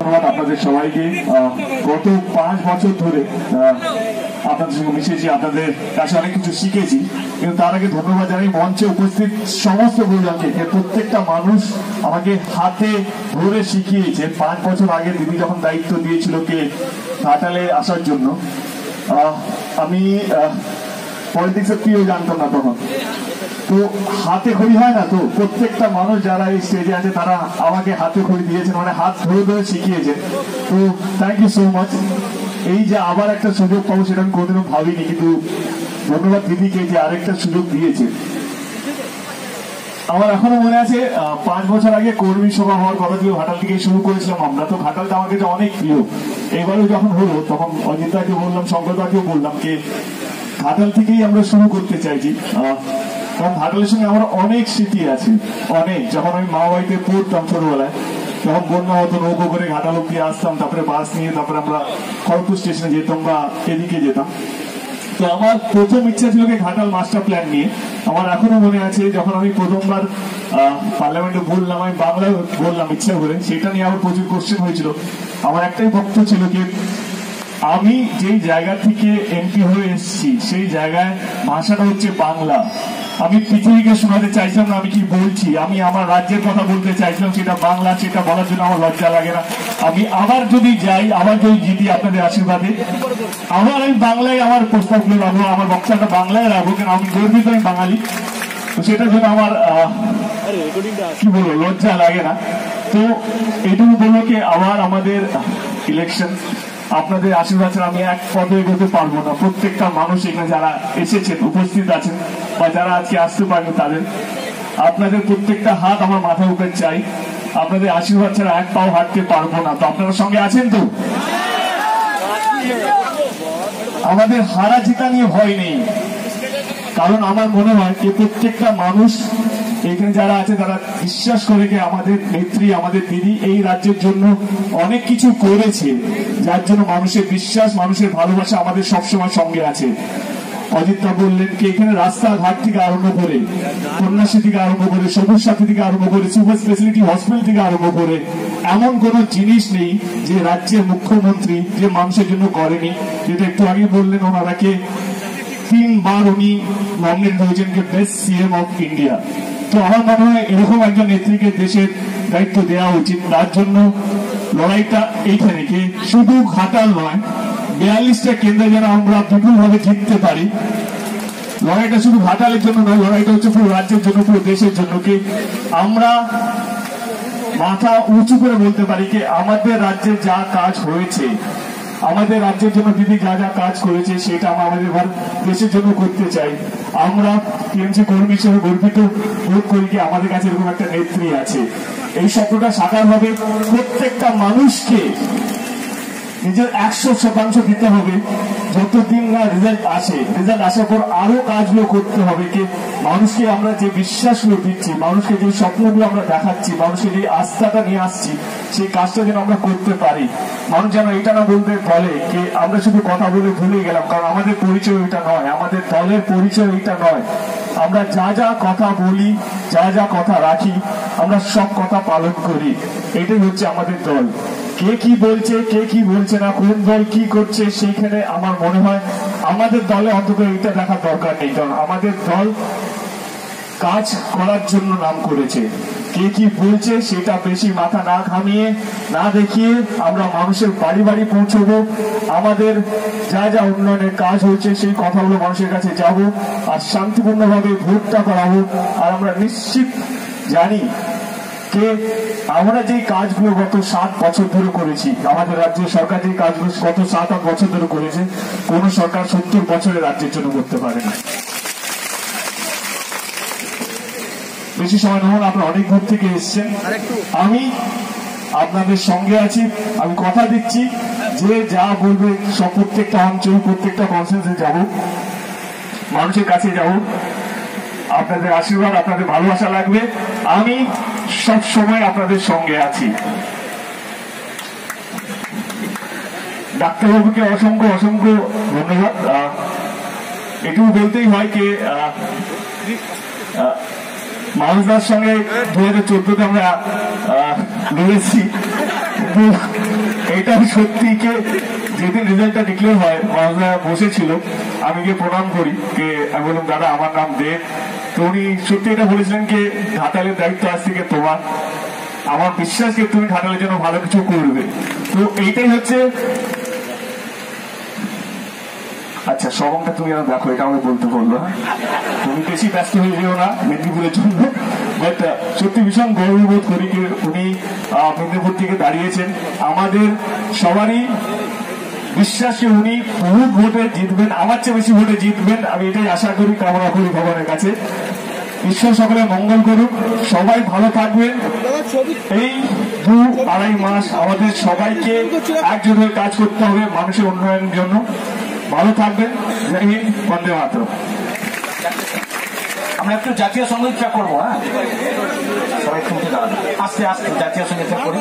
ধন্যবাদ আপনাদের সবাইকে। গত পাঁচ বছর ধরে আপনাদের সঙ্গে মিশেছি, আপনাদের কাছে অনেক কিছু শিখেছি, কিন্তু তার আগে ধন্যবাদ জানাই মঞ্চে উপস্থিত সমস্ত গুরুজনকে প্রত্যেকটা মানুষ আমাকে হাতে ধরে শিখিয়েছে। পাঁচ বছর আগে দিদি যখন দায়িত্ব দিয়েছিল কে, ঘাটালে আসার জন্য আমি পলিটিক্সের প্রিয় জানতাম না তখন? তো হাতে খড়ি হয় না তো? প্রত্যেকটা মানুষ যারা এই স্টেজে আছে, তারা আমাকে হাতে খড়ি দিয়েছেন মানে হাত ধরে ধরে শিখিয়েছে। তো থ্যাংক ইউ সো মাচ এই যে আবার একটা সুযোগ পাবো সেটা আমি কোনোদিনও ভাবিনি, কিন্তু ধন্যবাদ দিদিকে যে আরেকটা সুযোগ দিয়েছে। আমার এখনও মনে আছে পাঁচ বছর আগে কর্মী সভা হওয়ার কথা ছিল ঘাটাল থেকে শুরু করেছিলাম আমরা। তো ঘাটালটা আমার কাছে অনেক প্রিয়। এবারেও যখন হলো, তখন অজিতাকে বললাম শঙ্করদাকেও বললাম যে ঘাটাল থেকেই আমরা শুরু করতে চাইছি। কারণ ঘাটালের সঙ্গে আমার অনেক স্মৃতি আছে, অনেক। যখন আমি মা বাড়িতে পড়তাম ছোটবেলায় যখন বন্যা হতো, নৌকো করে ঘাটাল অব্দি আসতাম, তারপরে বাস নিয়ে, তারপরে আমরা খড়গপুর স্টেশনে যেতাম বা এদিকে যেতাম। তো আমার প্রথম ইচ্ছা ছিল ঘাটাল মাস্টার প্ল্যান নিয়ে। আমার এখনও মনে আছে, যখন আমি প্রথমবার পার্লামেন্টে বললাম, আমি বাংলায় বললাম ইচ্ছা করে, সেটা নিয়ে আমার প্রচুর কোশ্চেন হয়েছিল। আমার একটাই বক্তব্য ছিল কি আমি যেই জায়গা থেকে এমপি হয়ে এসেছি, সেই জায়গায় ভাষাটা হচ্ছে বাংলা। আমি পৃথিবীকে শোনাতে চাইছিলাম না, আমি কি বলছি? আমি আমার রাজ্যের কথা বলতে চাইছিলাম, সেটা বাংলা, সেটা বলার জন্য আমার লজ্জা লাগে না। আমি আবার যদি যাই, আবার যদি জিতি আপনাদের আশীর্বাদে, আবার আমি বাংলায় আমার প্রস্তাবগুলো রাখব, আমার বক্তাটা বাংলায় রাখব, কেন আমি গর্বিত আমি বাঙালি। তো সেটার জন্য আমার কি বলব, লজ্জা লাগে না। তো এটুকু বলব কি, আবার আমাদের ইলেকশন আপনাদের আশীর্বাদ ছাড়া আমি এক পদে এগোতে পারব না। প্রত্যেকটা মানুষ এখানে যারা এসেছেন, উপস্থিত আছেন, বা যারা আজকে আসতে পারেন তাদের, আপনাদের প্রত্যেকটা হাত আমার মাথার উপরে চাই। আপনাদের আশীর্বাদ ছাড়া এক পাও হাঁটতে পারব না। তো আপনারা সঙ্গে আছেন তো? আমাদের হারা জিতা নিয়ে ভয় নেই। কারণ আমার মনে হয় যে প্রত্যেকটা মানুষ এখানে যারা আছে, তারা বিশ্বাস করে যে আমাদের নেত্রী, আমাদের দিদি এই রাজ্যের জন্য অনেক কিছু করেছে, যার জন্য মানুষের বিশ্বাস, মানুষের ভালোবাসা আমাদের সবসময় সঙ্গে আছে। অজিতদা বললেন কি, এখানে রাস্তাঘাট থেকে আরম্ভ করে, কন্যাশ্রী থেকে আরম্ভ করে, সবুজ সাথী থেকে আরম্ভ করে, সুপার স্পেশালিটি হসপিটাল থেকে আরম্ভ করে, এমন কোন জিনিস নেই যে রাজ্যের মুখ্যমন্ত্রী যে মানুষের জন্য করেনি। যেটা একটু আগে বললেন ওনারাকে, তিনবার উনি নমিনেট হয়েছেন বেস্ট সিএম অফ ইন্ডিয়া তো আমার মনে হয় এরকম একজন নেত্রীকে দেশের দায়িত্ব দেওয়া উচিত। তার জন্য লড়াইটা এইখানে কি শুধু ঘাটাল নয়, বিয়াল্লিশটা কেন্দ্রে যেন আমরা বিপুলভাবে জিততে পারি, লড়াইটা শুধু ঘাটালের জন্য নয়, লড়াইটা হচ্ছে পুরো রাজ্যের জন্য, পুরো দেশের জন্য কি আমরা মাথা উঁচু করে বলতে পারি কি আমাদের রাজ্যে যা কাজ হয়েছে আমাদের রাজ্যের জন্য দিদি যা যা কাজ করেছে, সেটা আমরা আমাদের দেশের জন্য করতে চাই। আমরা টিএমসি কর্মী হিসেবে গর্বিত বোধ করি যে আমাদের কাছে এরকম একটা নেত্রী আছে। এই স্বপ্নটা সাকার হবে। প্রত্যেকটা মানুষকে নিজের একশো শতাংশ দিতে হবে। যতদিন না রেজাল্ট আসে রেজাল্ট আসার পর আরও কাজগুলো করতে হবে কি? মানুষকে আমরা যে বিশ্বাসগুলো দিচ্ছি, মানুষকে যে স্বপ্নগুলো আমরা দেখাচ্ছি, মানুষকে যে আস্থাটা নিয়ে আসছি, সেই কাজটা যেন আমরা করতে পারি। মানুষ যেন এটা না বলতে বলে যে আমরা শুধু কথা বলে ভুলে গেলাম, কারণ আমাদের পরিচয় এটা নয়, আমাদের দলের পরিচয় এটা নয়। আমরা যা যা কথা বলি, যা যা কথা রাখি, আমরা সব কথা পালন করি। এটাই হচ্ছে আমাদের দল। কে কি বলছে, কে কি বলছে না, কোন দল কি করছে, সেইখানে আমার মনে হয় আমাদের দলে অন্তত এটা দেখার দরকার নেই, কারণ আমাদের দল কাজ করার জন্য নাম করেছে। কে কি বলছে সেটা বেশি মাথা না ঘামিয়ে, না দেখিয়ে আমরা মানুষের বাড়ি বাড়ি পৌঁছবো। আমাদের যা যা উন্নয়নের কাজ হয়েছে, সেই কথাগুলো মানুষের কাছে যাব আর শান্তিপূর্ণভাবে ভোটটা করাবো। আর আমরা নিশ্চিত জানি যে আমরা যে কাজগুলো গত সাত বছর ধরে করেছি আমাদের রাজ্যের সরকার যে কাজগুলো গত সাত আট বছর ধরে করেছে কোন সরকার সত্তর বছরে রাজ্যের জন্য করতে পারে না। বেশি সময় নহন আপনারা অনেক দূর থেকে এসছেন। আমি আপনাদের সঙ্গে আছি আমি কথা দিচ্ছি যে যা বলবে সব প্রত্যেকটা অঞ্চল প্রত্যেকটা কনসেন্সে যাব মানুষের কাছে যাব। আপনাদের আশীর্বাদ, আপনাদের ভালোবাসা লাগবে। আমি সব সময় আপনাদের সঙ্গে আছি। ডাক্তারবাবুকে অসংখ্য অসংখ্য ধন্যবাদ। এটুকু বলতেই হয় যে মানুষদার সঙ্গে দু হাজার চোদ্দতে আমরা লড়েছি। এটা সত্যিকে যেদিন রেজাল্টটা ডিক্লেয়ার হয় মানুষরা বসেছিল, আমি গিয়ে প্রণাম করি কে আমি বললাম, দাদা, আমার নাম দেব। উনি সত্যি এটা বলেছিলেন যে ঘাটালের দায়িত্ব আজ থেকে তোমার। আমার বিশ্বাস যে তুমি ঘাটালের জন্য ভালো কিছু করবে। তো এইটাই হচ্ছে আচ্ছা সবংটা তুমি আর দেখো, এটা আমাকে বলতে বলল? তুমি বেশি ব্যস্ত হয়ে যেও না মেদিনীপুরের জন্য। বাট সত্যি ভীষণ গর্ববোধ করি যে উনি মেদিনীপুর থেকে দাঁড়িয়েছেন। আমাদের সবারই বিশ্বাসে উনি বহু ভোটে জিতবেন, আমার চেয়ে বেশি ভোটে জিতবেন, আমি এটাই আশা করি, কামনা করি ভগবানের কাছে। ঈশ্বর সকলে মঙ্গল করুক, সবাই ভালো থাকবেন এই দু আড়াই মাস আমাদের সবাইকে একজোট হয়ে কাজ করতে হবে মানুষের উন্নয়নের জন্য। ভালো থাকবেন। জয় হিন্দ, বন্দে মাতরম। আমরা একটু জাতীয় সঙ্গীতটা করব হ্যাঁ? সবাই আস্তে আস্তে জাতীয় সঙ্গীতটা করি